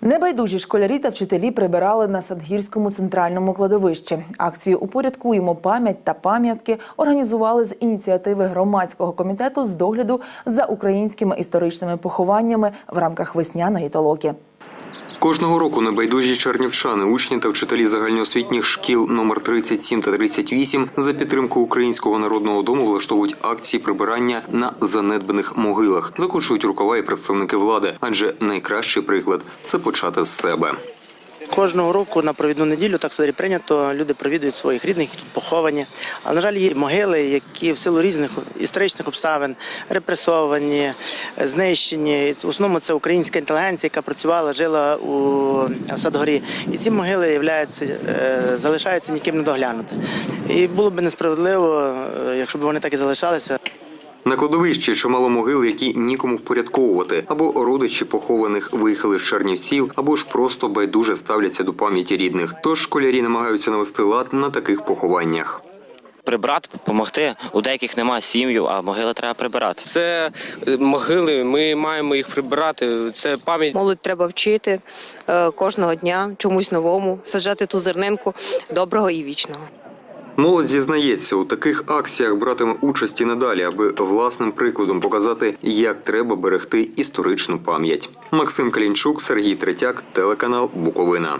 Небайдужі школярі та вчителі прибирали на Садгірському центральному кладовищі. Акцію Упорядкуємо пам'ять та пам'ятки організували з ініціативи громадського комітету з догляду за українськими історичними похованнями в рамках весняної толоки. Кожного року небайдужі чернівчани, учні та вчителі загальноосвітніх шкіл номер 37 та 38 за підтримку Українського народного дому влаштовують акції прибирання на занедбаних могилах. Закочують рукава і представники влади, адже найкращий приклад це почати з себе. Кожного року на провідну неділю так собі прийнято. Люди провідують своїх рідних, які тут поховані. Але на жаль, є могили, які в силу різних історичних обставин репресовані, знищені. В основному це українська інтелігенція, яка працювала, жила у Садгорі. І ці могили являються, е, залишаються ніким не доглянути. І було б несправедливо, е, якщо б вони так і залишалися. На кладовищі чимало могил, які нікому впорядковувати, або родичі похованих виїхали з Чернівців, або ж просто байдуже ставляться до пам'яті рідних. Тож школярі намагаються навести лад на таких похованнях. прибрати, допомогти. У деяких немає сім'ю, а могили треба прибирати. Це е, могили, ми маємо їх прибирати. Це пам'ять Молодь треба вчити е, кожного дня чомусь новому, саджати ту зернинку доброго і вічного. Молодь зізнається, у таких акціях братиме участь і надалі, аби власним прикладом показати, як треба берегти історичну пам'ять. Максим Калінчук, Сергій Третяк, телеканал Буковина.